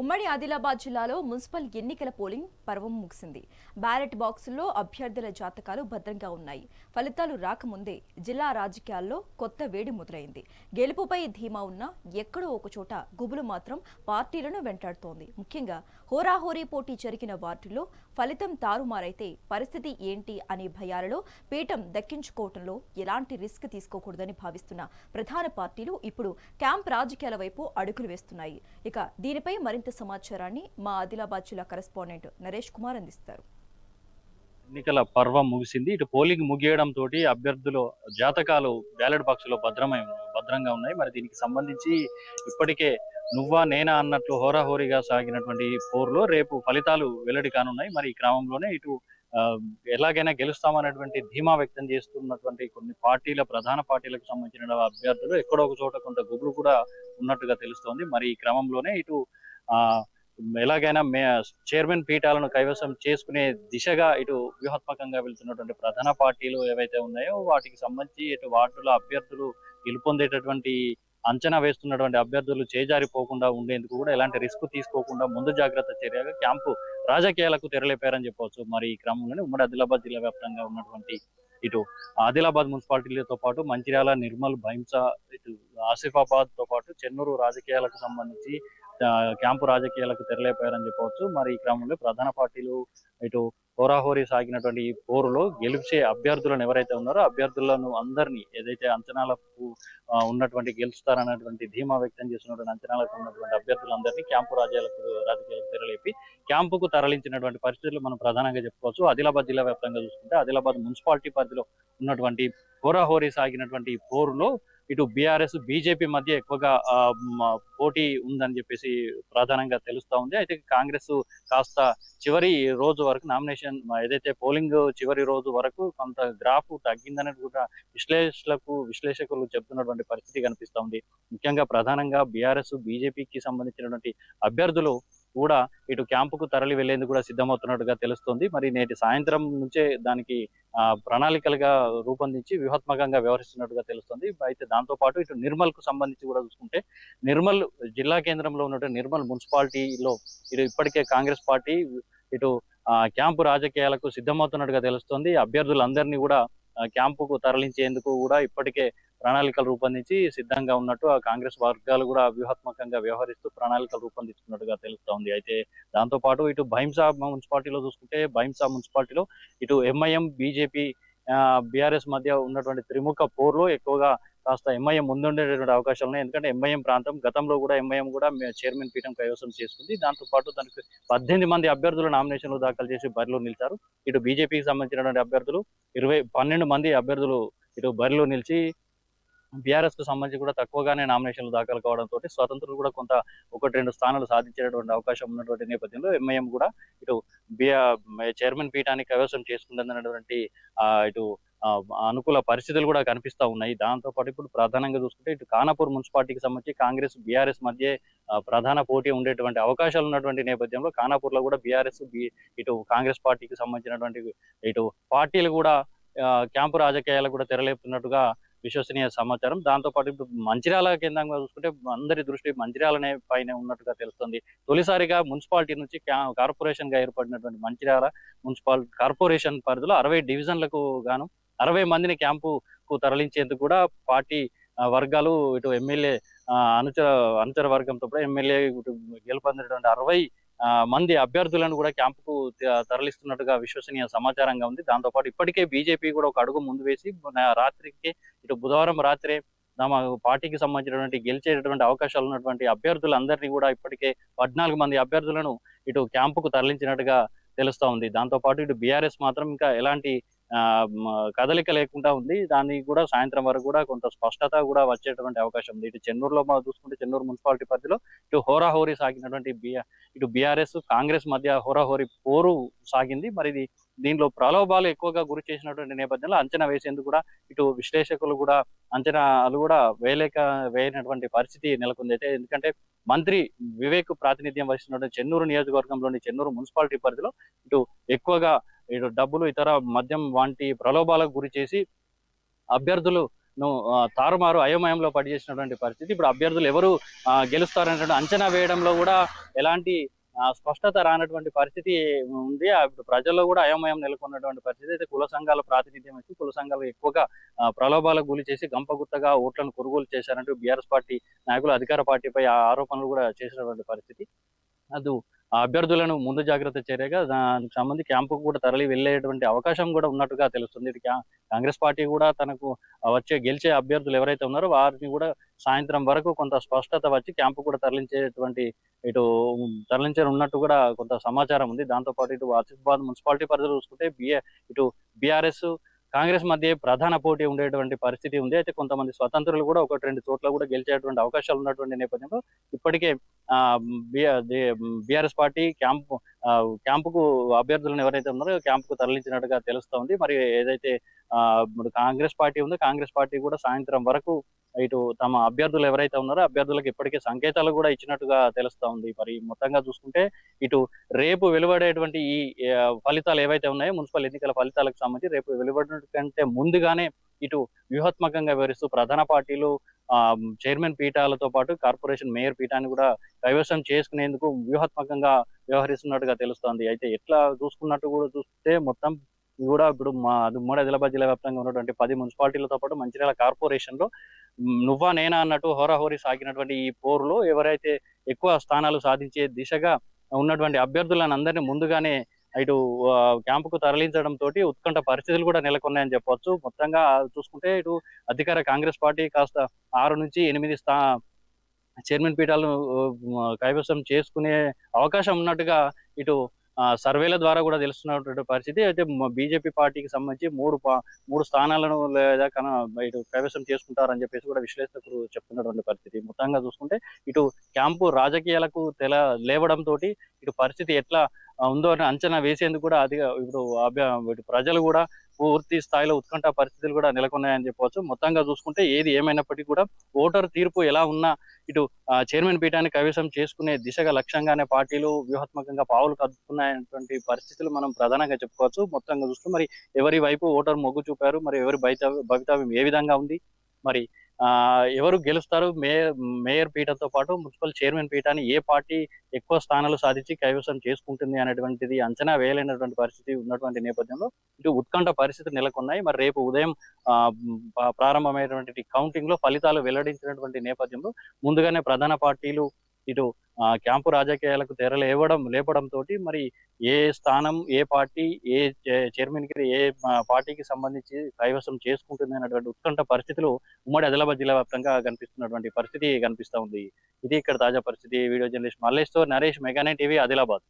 ఉమ్మడి ఆదిలాబాద్ జిల్లాలో మున్సిపల్ ఎన్నికల పోలింగ్ పర్వం ముగిసింది. బ్యాలెట్ బాక్సుల్లో అభ్యర్థుల జాతకాలు భద్రంగా ఉన్నాయి. ఫలితాలు రాకముందే జిల్లా రాజకీయాల్లో కొత్త వేడి మొదలైంది. గెలుపుపై ధీమా ఉన్న ఎక్కడో ఒకచోట గుబులు మాత్రం పార్టీలను వెంటాడుతోంది. ముఖ్యంగా హోరాహోరీ పోటీ జరిగిన వార్డుల్లో ఫలితం తారుమారైతే పరిస్థితి ఏంటి అనే భయాలలో పీఠం దక్కించుకోవటంలో ఎలాంటి రిస్క్ తీసుకోకూడదని భావిస్తున్న ప్రధాన పార్టీలు ఇప్పుడు క్యాంప్ రాజకీయాల వైపు అడుగులు వేస్తున్నాయి. ఇక దీనిపై మరింత సమాచారాన్ని మా ఆదిలాబాద్ జిల్లా కరెస్పాండెంట్ నరేష్ కుమార్ అందిస్తారు. ఎన్నికల పర్వం ముగిసింది. ఇటు పోలింగ్ ముగియడం తోటి అభ్యర్థులు జాతకాలు బ్యాలెట్ బాక్స్లో భద్రమై భద్రంగా ఉన్నాయి. మరి దీనికి సంబంధించి ఇప్పటికే నువ్వా నేనా అన్నట్లు హోరాహోరీగా సాగినటువంటి పోరులో రేపు ఫలితాలు వెల్లడి కానున్నాయి. మరి ఈ క్రమంలోనే ఇటు ఎలాగైనా గెలుస్తామనేటువంటి ధీమా వ్యక్తం చేస్తున్నటువంటి కొన్ని పార్టీల ప్రధాన పార్టీలకు సంబంధించిన అభ్యర్థులు ఎక్కడో ఒక చోట కొంత గుబులు కూడా ఉన్నట్టుగా తెలుస్తోంది. మరి ఈ క్రమంలోనే ఇటు ఎలాగైనా మే చైర్మన్ పీఠాలను కైవసం చేసుకునే దిశగా ఇటు వ్యూహాత్మకంగా వెళ్తున్నటువంటి ప్రధాన పార్టీలు ఏవైతే ఉన్నాయో వాటికి సంబంధించి ఇటు వార్డుల అభ్యర్థులు గెలుపొందేటటువంటి అంచనా వేస్తున్నటువంటి అభ్యర్థులు చేజారిపోకుండా ఉండేందుకు కూడా ఎలాంటి రిస్క్ తీసుకోకుండా ముందు జాగ్రత్త చర్యగా క్యాంపు రాజకీయాలకు తెరలేపారని చెప్పవచ్చు. మరి ఈ క్రమంలోనే ఉమ్మడి ఆదిలాబాద్ జిల్లా వ్యాప్తంగా ఉన్నటువంటి ఇటు ఆదిలాబాద్ మున్సిపాలిటీలతో పాటు మంచిర్యాల నిర్మల్ భైంస ఇటు ఆసిఫాబాద్తో పాటు చెన్నూరు రాజకీయాలకు సంబంధించి క్యాంపు రాజకీయాలకు తెరలేకపోయారని చెప్పవచ్చు. మరి ఈ క్రమంలో ప్రధాన పార్టీలు ఇటు హోరాహోరీ సాగినటువంటి ఈ పోరులో గెలిచే అభ్యర్థులను ఎవరైతే ఉన్నారో అభ్యర్థులను అందరినీ ఏదైతే అంచనాలకు ఉన్నటువంటి గెలుస్తారన్నటువంటి ధీమా వ్యక్తం చేసినటువంటి అంచనాలకు ఉన్నటువంటి అభ్యర్థులందరినీ క్యాంపు రాజ్యాలకు రాజకీయాలకు తెరలేపి క్యాంపుకు తరలించినటువంటి పరిస్థితులు మనం ప్రధానంగా చెప్పుకోవచ్చు. ఆదిలాబాద్ జిల్లా వ్యాప్తంగా చూసుకుంటే ఆదిలాబాద్ మున్సిపాలిటీ పరిధిలో ఉన్నటువంటి హోరాహోరీ సాగినటువంటి ఈ పోరులో ఇటు బీఆర్ఎస్ బీజేపీ మధ్య ఎక్కువగా పోటీ ఉందని చెప్పేసి ప్రధానంగా తెలుస్తూ ఉంది. అయితే కాంగ్రెస్ కాస్త చివరి రోజు వరకు నామినేషన్ ఏదైతే పోలింగ్ చివరి రోజు వరకు కొంత గ్రాఫ్ తగ్గిందని కూడా విశ్లేషకులకు విశ్లేషకులు చెప్తున్నటువంటి పరిస్థితి కనిపిస్తూ ఉంది. ముఖ్యంగా ప్రధానంగా బీఆర్ఎస్ బీజేపీకి సంబంధించినటువంటి అభ్యర్థులు కూడా ఇటు క్యాంపుకు తరలి వెళ్ళేందుకు కూడా సిద్ధమవుతున్నట్టుగా తెలుస్తోంది. మరి నేటి సాయంత్రం నుంచే దానికి ప్రణాళికలుగా రూపొందించి వ్యూహాత్మకంగా వ్యవహరిస్తున్నట్టుగా తెలుస్తుంది. అయితే దాంతో పాటు ఇటు నిర్మల్కు సంబంధించి కూడా చూసుకుంటే నిర్మల్ జిల్లా కేంద్రంలో ఉన్నటువంటి నిర్మల్ మున్సిపాలిటీలో ఇటు ఇప్పటికే కాంగ్రెస్ పార్టీ ఇటు క్యాంపు రాజకీయాలకు సిద్ధమవుతున్నట్టుగా తెలుస్తుంది. అభ్యర్థులందరినీ కూడా క్యాంపుకు తరలించేందుకు కూడా ఇప్పటికే ప్రణాళికలు రూపొందించి సిద్ధంగా ఉన్నట్టు ఆ కాంగ్రెస్ వర్గాలు కూడా వ్యూహాత్మకంగా వ్యవహరిస్తూ ప్రణాళికలు రూపొందిస్తున్నట్టుగా తెలుస్తోంది అయితే దాంతో పాటు ఇటు భైంసా మున్సిపాలిటీలో చూసుకుంటే భైంసా మున్సిపాలిటీలో ఇటు ఎంఐఎం బీజేపీ బీఆర్ఎస్ మధ్య ఉన్నటువంటి త్రిముఖ పోర్లో ఎక్కువగా కాస్త ఎంఐఎం ముందుండేటువంటి అవకాశాలు ఉన్నాయి. ఎందుకంటే ఎంఐఎం ప్రాంతం గతంలో కూడా ఎంఐఎం కూడా చైర్మన్ పీఠం కైవసం చేసుకుంది. దాంతో పాటు దానికి పద్దెనిమిది మంది అభ్యర్థులు నామినేషన్లు దాఖలు చేసి బరిలో నిలిచారు. ఇటు బీజేపీకి సంబంధించినటువంటి అభ్యర్థులు ఇరవై పన్నెండు మంది అభ్యర్థులు ఇటు బరిలో నిలిచి బీఆర్ఎస్కు సంబంధించి కూడా తక్కువగానే నామినేషన్లు దాఖలు కావడంతో స్వతంత్రులు కూడా కొంత ఒకటి రెండు స్థానాలు సాధించేటువంటి అవకాశం ఉన్నటువంటి నేపథ్యంలో ఎంఐఎం కూడా ఇటు బీఆర్ చైర్మన్ పీఠాన్ని కైవసం చేసుకుంటుందన్నటువంటి ఆ, ఇటు అనుకూల పరిస్థితులు కూడా కనిపిస్తా ఉన్నాయి. దాంతో పాటు ఇప్పుడు ప్రధానంగా చూసుకుంటే ఇటు ఖానాపూర్ మున్సిపాలిటీకి సంబంధించి కాంగ్రెస్ బీఆర్ఎస్ మధ్య ప్రధాన పోటీ ఉండేటువంటి అవకాశాలు ఉన్నటువంటి నేపథ్యంలో కానాపూర్లో కూడా బీఆర్ఎస్ ఇటు కాంగ్రెస్ పార్టీకి సంబంధించినటువంటి ఇటు పార్టీలు కూడా క్యాంపు రాజకీయాలకు కూడా తెరలేపుతున్నట్టుగా విశ్వసనీయ సమాచారం. దాంతో పాటు ఇప్పుడు మంచిర్యాల కేంద్రంగా చూసుకుంటే అందరి దృష్టి మంచిర్యాలనే పైన ఉన్నట్టుగా తెలుస్తుంది. తొలిసారిగా మున్సిపాలిటీ నుంచి కార్పొరేషన్గా ఏర్పడినటువంటి మంచిర్యాల మున్సిపాల్ కార్పొరేషన్ పరిధిలో అరవై డివిజన్లకు గాను అరవై మందిని క్యాంపుకు తరలించేందుకు కూడా పార్టీ వర్గాలు ఇటు ఎమ్మెల్యే అనుచర అనుచర వర్గంతో కూడా ఎమ్మెల్యే ఇటు గెలుపొందినటువంటి అరవై మంది అభ్యర్థులను కూడా క్యాంపుకు తరలిస్తున్నట్టుగా విశ్వసనీయ సమాచారంగా ఉంది. దాంతో పాటు ఇప్పటికే బీజేపీ కూడా ఒక అడుగు ముందు వేసి రాత్రికి ఇటు బుధవారం రాత్రే తమ పార్టీకి సంబంధించినటువంటి గెలిచేటటువంటి అవకాశాలు ఉన్నటువంటి అభ్యర్థులందరినీ కూడా ఇప్పటికే పద్నాలుగు మంది అభ్యర్థులను ఇటు క్యాంపుకు తరలించినట్టుగా తెలుస్తా ఉంది. దాంతో పాటు ఇటు బీఆర్ఎస్ మాత్రం ఇంకా ఎలాంటి కదలిక లేకుండా ఉంది. దానికి కూడా సాయంత్రం వరకు కూడా కొంత స్పష్టత కూడా వచ్చేటువంటి అవకాశం ఉంది. ఇటు చెన్నూరులో మనం చూసుకుంటే చెన్నూరు మున్సిపాలిటీ పరిధిలో ఇటు హోరాహోరీ సాగినటువంటి బిఆర్ ఇటు బీఆర్ఎస్ కాంగ్రెస్ మధ్య హోరాహోరీ పోరు సాగింది. మరి ఇది దీనిలో ప్రలోభాలు ఎక్కువగా గురి చేసినటువంటి నేపథ్యంలో అంచనా వేసేందుకు కూడా ఇటు విశ్లేషకులు కూడా అంచనాలు కూడా వేయలేక వేయనటువంటి పరిస్థితి నెలకొంది. అయితే ఎందుకంటే మంత్రి వివేక్ ప్రాతినిధ్యం వహిస్తున్నటువంటి చెన్నూరు నియోజకవర్గంలోని చెన్నూరు మున్సిపాలిటీ పరిధిలో ఇటు ఎక్కువగా ఇటు డబ్బులు ఇతర మద్యం వంటి ప్రలోభాలకు గురి చేసి అభ్యర్థులు తారుమారు అయోమయంలో పడిచేసినటువంటి పరిస్థితి. ఇప్పుడు అభ్యర్థులు ఎవరు గెలుస్తారనేటువంటి అంచనా వేయడంలో కూడా ఎలాంటి స్పష్టత రానటువంటి పరిస్థితి ఉంది. ఇప్పుడు ప్రజల్లో కూడా అయోమయం నెలకొన్నటువంటి పరిస్థితి అయితే కుల సంఘాల ప్రాతినిధ్యం ఇచ్చి కుల సంఘాలు ఎక్కువగా ప్రలోభాలకు గురి చేసి గంపగుత్తగా ఓట్లను కొనుగోలు చేశారంటూ బీఆర్ఎస్ పార్టీ నాయకులు అధికార పార్టీపై ఆ ఆరోపణలు కూడా చేసినటువంటి పరిస్థితి. అది అభ్యర్థులను ముందు జాగ్రత్త చర్యగా దానికి సంబంధించి క్యాంపుకు కూడా తరలి వెళ్ళేటువంటి అవకాశం కూడా ఉన్నట్టుగా తెలుస్తుంది. ఇది కాంగ్రెస్ పార్టీ కూడా తనకు వచ్చే గెలిచే అభ్యర్థులు ఎవరైతే ఉన్నారో వారిని కూడా సాయంత్రం వరకు కొంత స్పష్టత వచ్చి క్యాంపు కూడా తరలించేటువంటి ఇటు తరలించనున్నట్టు కూడా కొంత సమాచారం ఉంది. దాంతో పాటు ఇటు ఆసిఫాబాద్ మున్సిపాలిటీ పరిధిలో చూసుకుంటే బిఏ ఇటు బీఆర్ఎస్ కాంగ్రెస్ మధ్య ప్రధాన పోటీ ఉండేటువంటి పరిస్థితి ఉంది. అయితే కొంతమంది స్వతంత్రులు కూడా ఒకటి రెండు చోట్ల కూడా గెలిచేటువంటి అవకాశాలు ఉన్నటువంటి నేపథ్యంలో ఇప్పటికే బీఆర్ఎస్ పార్టీ క్యాంపు క్యాంపుకు అభ్యర్థులను ఎవరైతే ఉన్నారో క్యాంపుకు తరలించినట్టుగా తెలుస్తోంది మరి ఏదైతే ఇప్పుడు కాంగ్రెస్ పార్టీ ఉందో కాంగ్రెస్ పార్టీ కూడా సాయంత్రం వరకు ఇటు తమ అభ్యర్థులు ఎవరైతే ఉన్నారో అభ్యర్థులకు ఇప్పటికే సంకేతాలు కూడా ఇచ్చినట్టుగా తెలుస్తా ఉంది. మరి మొత్తంగా చూసుకుంటే ఇటు రేపు వెలువడేటువంటి ఈ ఫలితాలు ఏవైతే ఉన్నాయో మున్సిపల్ ఎన్నికల ఫలితాలకు సంబంధించి రేపు వెలువడడం కంటే ముందుగానే ఇటు వ్యూహాత్మకంగా వివరిస్తూ ప్రధాన పార్టీలు చైర్మన్ పీఠాలతో పాటు కార్పొరేషన్ మేయర్ పీఠాన్ని కూడా కైవసం చేసుకునేందుకు వ్యూహాత్మకంగా వ్యవహరిస్తున్నట్టుగా తెలుస్తోంది. అయితే ఎట్లా చూసుకున్నట్టు కూడా చూస్తే మొత్తం ఇది కూడా ఇప్పుడు మా ఉమ్మడి ఆదిలాబాద్ జిల్లా వ్యాప్తంగా ఉన్నటువంటి పది మున్సిపాలిటీలతో పాటు మంచిర్యాల కార్పొరేషన్లో నువ్వా నేనా అన్నట్టు హోరాహోరీ సాగినటువంటి ఈ పోరులో ఎవరైతే ఎక్కువ స్థానాలు సాధించే దిశగా ఉన్నటువంటి అభ్యర్థులను అందరినీ ముందుగానే ఇటు క్యాంపుకు తరలించడం తోటి ఉత్కంఠ పరిస్థితులు కూడా నెలకొన్నాయని చెప్పొచ్చు. మొత్తంగా చూసుకుంటే ఇటు అధికార కాంగ్రెస్ పార్టీ కాస్త ఆరు నుంచి ఎనిమిది స్థా చైర్మన్ పీఠాలను కైవసం చేసుకునే అవకాశం ఉన్నట్టుగా ఇటు సర్వేల ద్వారా కూడా తెలుస్తున్నటువంటి పరిస్థితి. అయితే బీజేపీ పార్టీకి సంబంధించి మూడు మూడు స్థానాలను లేదా కన ఇటు కైవసం చేసుకుంటారని చెప్పేసి కూడా విశ్లేషకులు చెప్తున్నటువంటి పరిస్థితి. మొత్తంగా చూసుకుంటే ఇటు క్యాంపు రాజకీయాలకు తెల లేవడంతో ఇటు పరిస్థితి ఎట్లా ఉందో అని అంచనా వేసేందుకు కూడా అది ఇప్పుడు అభ్య- ఇటు ప్రజలు కూడా పూర్తి స్థాయిలో ఉత్కంఠ పరిస్థితులు కూడా నెలకొన్నాయని చెప్పవచ్చు. మొత్తంగా చూసుకుంటే ఏది ఏమైనప్పటికీ కూడా ఓటర్ తీర్పు ఎలా ఉన్నా ఇటు చైర్మన్ పీఠాన్ని కవిసం చేసుకునే దిశగా లక్ష్యంగానే పార్టీలు వ్యూహాత్మకంగా పావులు కదుపుతున్నాయటువంటి పరిస్థితులు మనం ప్రధానంగా చెప్పుకోవచ్చు. మొత్తంగా చూస్తూ మరి ఎవరి వైపు ఓటర్ మొగ్గు చూపారు? మరి ఎవరి భవితవ్యం భవితవ్యం ఏ విధంగా ఉంది? మరి ఎవరు గెలుస్తారు? మేయర్ మేయర్ పీఠంతో పాటు మున్సిపల్ చైర్మన్ పీఠాన్ని ఏ పార్టీ ఎక్కువ స్థానాలు సాధించి కైవసం చేసుకుంటుంది అనేటువంటిది అంచనా వేయలేనటువంటి పరిస్థితి ఉన్నటువంటి నేపథ్యంలో ఇటు ఉత్కంఠ పరిస్థితులు నెలకొన్నాయి. మరి రేపు ఉదయం ప్రారంభమైనటువంటి కౌంటింగ్లో ఫలితాలు వెల్లడించినటువంటి నేపథ్యంలో ముందుగానే ప్రధాన పార్టీలు ఇటు ఆ, క్యాంపు రాజకీయాలకు తెరలేవడం లేపడం తోటి మరి ఏ స్థానం ఏ పార్టీ ఏ చైర్మన్కి ఏ పార్టీకి సంబంధించి కైవసం చేసుకుంటుంది అనేటువంటి ఉత్కంఠ పరిస్థితులు ఉమ్మడి ఆదిలాబాద్ జిల్లా వ్యాప్తంగా కనిపిస్తున్నటువంటి పరిస్థితి కనిపిస్తా ఉంది. ఇది ఇక్కడ తాజా పరిస్థితి. వీడియో జర్నలిస్ట్ మల్లేష్తో నరేష్ మెగానే టీవీ ఆదిలాబాద్.